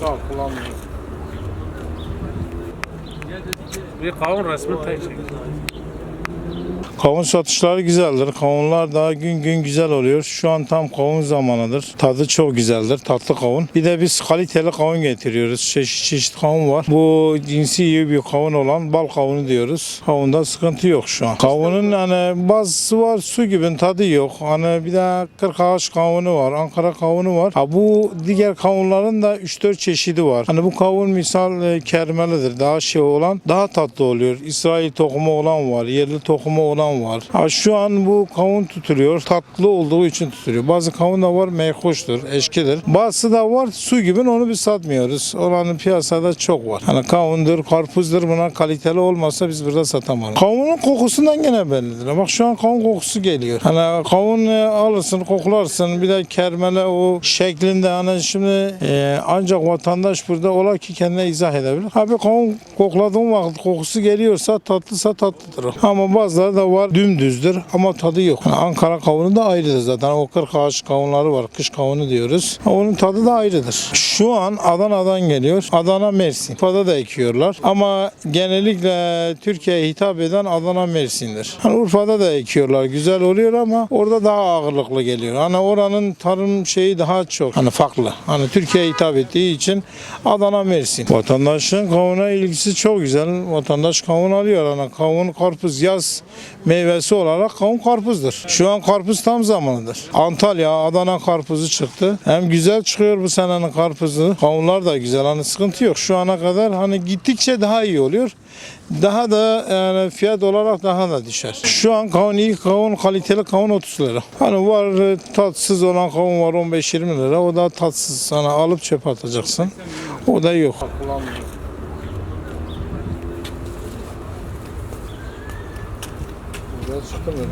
Sağ ol. Bir kavun resmi tek çek. Kavun satışları güzeldir. Kavunlar daha gün gün güzel oluyor. Şu an tam kavun zamanıdır. Tadı çok güzeldir. Tatlı kavun. Bir de biz kaliteli kavun getiriyoruz. Çeşit çeşit kavun var. Bu cinsi iyi bir kavun olan bal kavunu diyoruz. Kavunda sıkıntı yok şu an. Kavunun hani bazısı var su gibi tadı yok. Hani bir de kırk ağaç kavunu var. Ankara kavunu var. Ha bu diğer kavunların da 3-4 çeşidi var. Hani bu kavun misal e, kermelidir. Daha şey olan daha tatlı oluyor. İsrail tohumu olan var. Yerli tohumu olan var. Ha şu an bu kavun tutuluyor. Tatlı olduğu için tutuluyor. Bazı kavun da var meyhoştur, eşkidir. Bazısı da var su gibi onu biz satmıyoruz. Olanın piyasada çok var. Hani kavundur, karpuzdur buna kaliteli olmasa biz burada satamayız. Kavunun kokusundan gene bellidir. Bak şu an kavun kokusu geliyor. Hani kavun e, alırsın, koklarsın. Bir de kermele o şeklinde hani şimdi e, ancak vatandaş burada ola ki kendine izah edebilir. Abi kavun kokladığın vakit kokusu geliyorsa tatlısa tatlıdır. Ama bazıları da var dümdüzdür ama tadı yok. Yani Ankara kavunu da ayrıdır zaten. O 40 ağaç kavunları var. Kış kavunu diyoruz. Onun tadı da ayrıdır. Şu an Adana'dan geliyor. Adana Mersin. Urfa'da da ekiyorlar. Ama genellikle Türkiye'ye hitap eden Adana Mersin'dir. Hani Urfa'da da ekiyorlar. Güzel oluyor ama orada daha ağırlıklı geliyor. Hani oranın tarım şeyi daha çok. Hani farklı. Hani Türkiye'ye hitap ettiği için Adana Mersin. Vatandaşın kavuna ilgisi çok güzel. Vatandaş kavun alıyor. Hani kavun karpuz yaz meyvesi olarak kavun karpuzdur. Şu an karpuz tam zamanıdır. Antalya, Adana karpuzu çıktı. Hem güzel çıkıyor bu senenin karpuzu. Kavunlar da güzel. Hani sıkıntı yok. Şu ana kadar hani gittikçe daha iyi oluyor. Daha da yani fiyat olarak daha da düşer. Şu an kavun iyi kavun kaliteli kavun 30 lira. Hani var tatsız olan kavun var 15-20 lira. O da tatsız. Sana alıp çöpe atacaksın. O da yok. Kullanmıyorum. Burada çıktı mı?